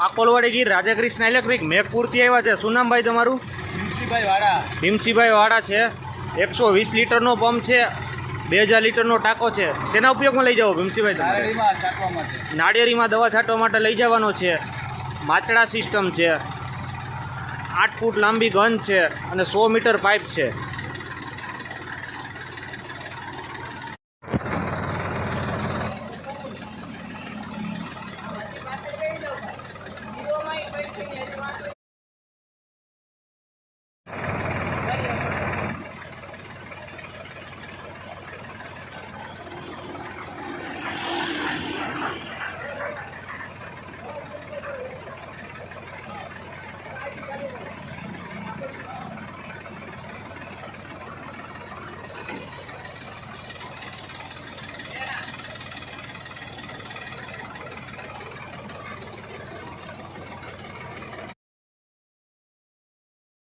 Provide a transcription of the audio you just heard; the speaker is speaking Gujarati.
આકોલવાડી ગીર રાધાકૃષ્ણ ઇલેક્ટ્રિક મેઘપુરથી આવ્યા છે. શું નામ ભાઈ તમારું? ભીમસીભાઈ વાડા. ભીમસીભાઈ વાળા છે. એકસો વીસ લીટરનો પંપ છે. બે હજાર લીટરનો ટાંકો છે. શેના ઉપયોગમાં લઈ જાઓ ભીમસીભાઈ નાળિયેરીમાં દવા છાંટવા માટે લઈ જવાનો છે. માચડા સિસ્ટમ છે. આઠ ફૂટ લાંબી ગન છે અને સો મીટર પાઇપ છે.